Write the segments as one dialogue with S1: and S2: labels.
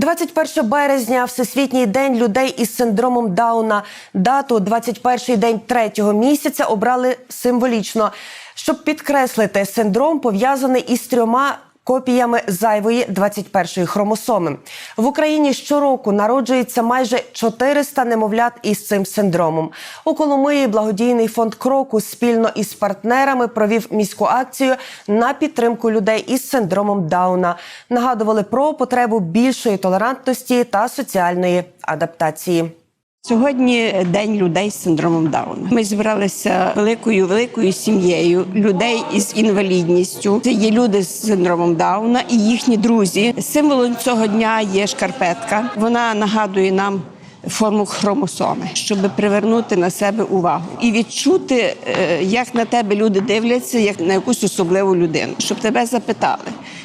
S1: 21 березня, Всесвітній день людей із синдромом Дауна. Дату 21-й день третього місяця обрали символічно, щоб підкреслити синдром, пов'язаний із трьома копіями зайвої 21-ї хромосоми. В Україні щороку народжується майже 400 немовлят із цим синдромом. У Коломиї благодійний фонд Крокус спільно із партнерами провів міську акцію на підтримку людей із синдромом Дауна. Нагадували про потребу більшої толерантності та соціальної адаптації.
S2: Сьогодні день людей з синдромом Дауна. Ми зібралися великою великою сім'єю людей із інвалідністю. Це є люди з синдромом Дауна і їхні друзі. Символом цього дня є шкарпетка. Вона нагадує нам. Форму хромосоми, щоб привернути на себе увагу і відчути, е, як на тебе люди дивляться, як на якусь особливу людину, щоб тебе запитали,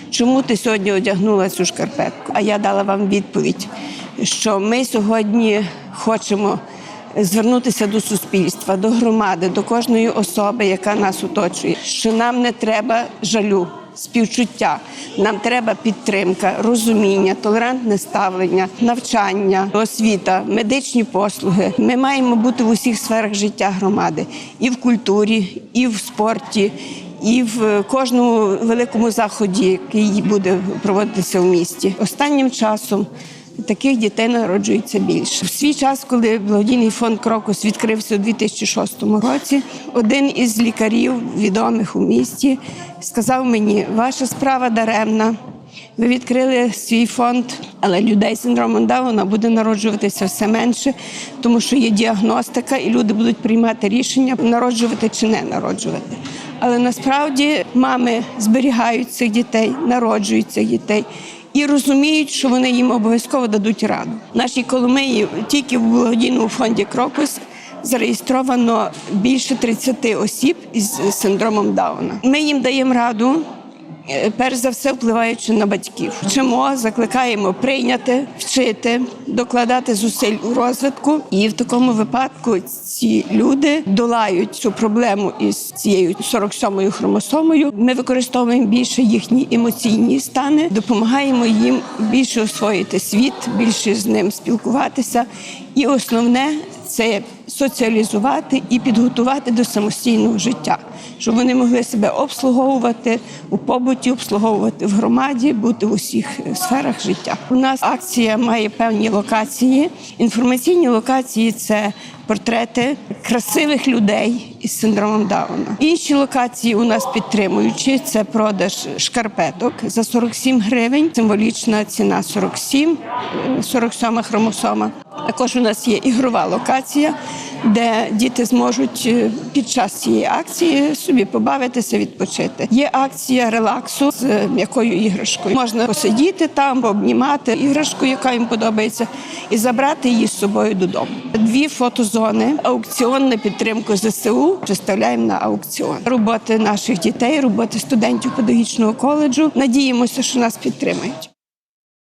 S2: чому ти сьогодні одягнула цю шкарпетку? А я дала вам відповідь, що ми сьогодні хочемо звернутися до суспільства, до громади, до кожної особи, яка нас оточує, що нам не треба жалю. Співчуття нам треба підтримка, розуміння, толерантне ставлення, навчання, освіта, медичні послуги. Ми маємо бути в усіх сферах життя громади і в культурі, і в спорті, і в кожному великому заході, який буде проводитися в місті. Останнім часом таких дітей народжується більше. В свій час, коли благодійний фонд Крокус відкрився у 2006 році, один із лікарів відомих у місті сказав мені: ваша справа даремна. Ви відкрили свій фонд, але людей з синдромом Дауна буде народжуватися все менше, тому що є діагностика, і люди будуть приймати рішення народжувати чи не народжувати. Але насправді мами зберігають цих дітей, народжують цих дітей і розуміють, що вони їм обов'язково дадуть раду. Нашій Коломиї тільки в благодійному фонді Крокус. Зареєстровано більше 30 осіб із синдромом Дауна. Ми їм даємо раду, перш за все впливаючи на батьків. Вчимо, закликаємо прийняти, вчити, докладати зусиль у розвитку. І в такому випадку ці люди долають цю проблему із цією 47-ю хромосомою. Ми використовуємо більше їхні емоційні стани, допомагаємо їм більше освоїти світ, більше з ним спілкуватися. І основне це соціалізувати і підготувати до самостійного життя, щоб вони могли себе обслуговувати у побуті, обслуговувати в громаді, бути в усіх е, сферах життя. У нас акція має певні локації. Інформаційні локації це портрети красивих людей із синдромом Дауна. Інші локації у нас підтримуючі це продаж шкарпеток за 47 гривень. Символічна ціна 47, е, 47 хромосома. Також у нас є ігрова локація, де діти зможуть е, під час цієї акції собі побавитися, відпочити. Є акція релаксу з е, м'якою іграшкою. Можна посидіти там, пообнімати іграшку, яка їм подобається, і забрати її з собою додому. Дві фотозони, аукціон на підтримку ЗСУ. Представляємо на аукціон роботи наших дітей, роботи студентів педагогічного коледжу. Надіємося, що нас підтримають.